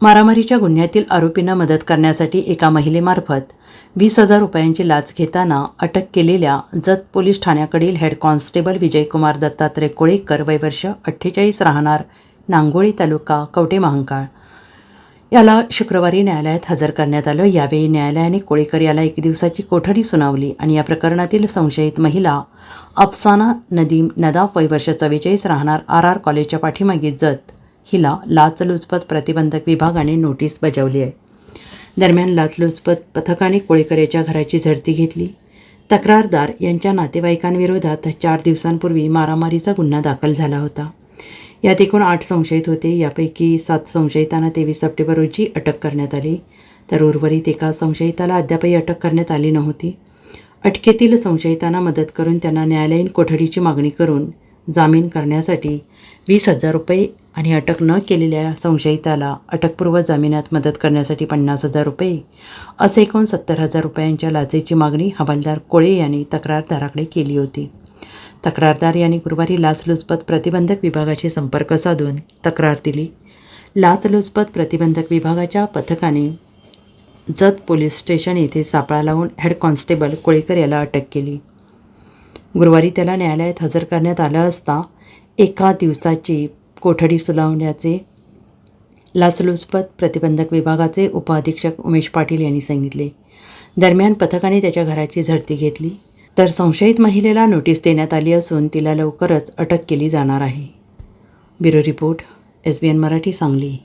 मारामारीच्या गुन्ह्यातील आरोपींना मदत करण्यासाठी एका महिलेमार्फत वीस हजार रुपयांची लाच घेताना अटक केलेल्या जत पोलीस ठाण्याकडील हेड कॉन्स्टेबल विजयकुमार दत्तात्रय कोळेकर वयवर्ष अठ्ठेचाळीस राहणार नांगोळी तालुका कवटे महांकाळ. याला शुक्रवारी न्यायालयात हजर करण्यात आलं. यावेळी न्यायालयाने कोळेकर याला एक दिवसाची कोठडी सुनावली आणि या प्रकरणातील संशयित महिला अफसाना नदीम नदाफ वयवर्ष चव्वेचाळीस राहणार आर आर कॉलेजच्या पाठीमागे जत हिला लाचलुचपत प्रतिबंधक विभागाने नोटीस बजावली आहे. दरम्यान लाचलुचपत पथकाने कोळेकर याच्या घराची झडती घेतली. तक्रारदार यांच्या नातेवाईकांविरोधात चार दिवसांपूर्वी मारामारीचा गुन्हा दाखल झाला होता. यात एकूण आठ संशयित होते. यापैकी सात संशयितांना तेवीस सप्टेंबर रोजी अटक करण्यात आली. तर उर्वरित एका संशयिताला अद्यापही अटक करण्यात आली नव्हती. अटकेतील संशयितांना मदत करून त्यांना न्यायालयीन कोठडीची मागणी करून जामीन करण्यासाठी वीस हजार रुपये आणि अटक न केलेल्या संशयिताला अटकपूर्व जामिनात मदत करण्यासाठी पन्नास हजार रुपये असे एकूण सत्तर हजार रुपयांच्या लाचेची मागणी हवालदार कोळे यांनी तक्रारदाराकडे केली होती. तक्रारदार यांनी गुरुवारी लाचलुचपत प्रतिबंधक विभागाशी संपर्क साधून तक्रार दिली. लाचलुचपत प्रतिबंधक विभागाच्या पथकाने जत पोलीस स्टेशन येथे सापळा लावून हेड कॉन्स्टेबल कोळेकर याला अटक केली. गुरुवारी त्याला न्यायालयात हजर करण्यात आलं असता एका दिवसाची कोठडी सुनावण्याचे लाचलुचपत प्रतिबंधक विभागाचे उपअधीक्षक उमेश पाटील यांनी सांगितले. दरम्यान पथकाने त्याच्या घराची झडती घेतली. तर संशयित महिलेला नोटीस देण्यात आली असून तिला लवकरच अटक केली जाणार आहे. Bureau report S B N Marathi Sangli.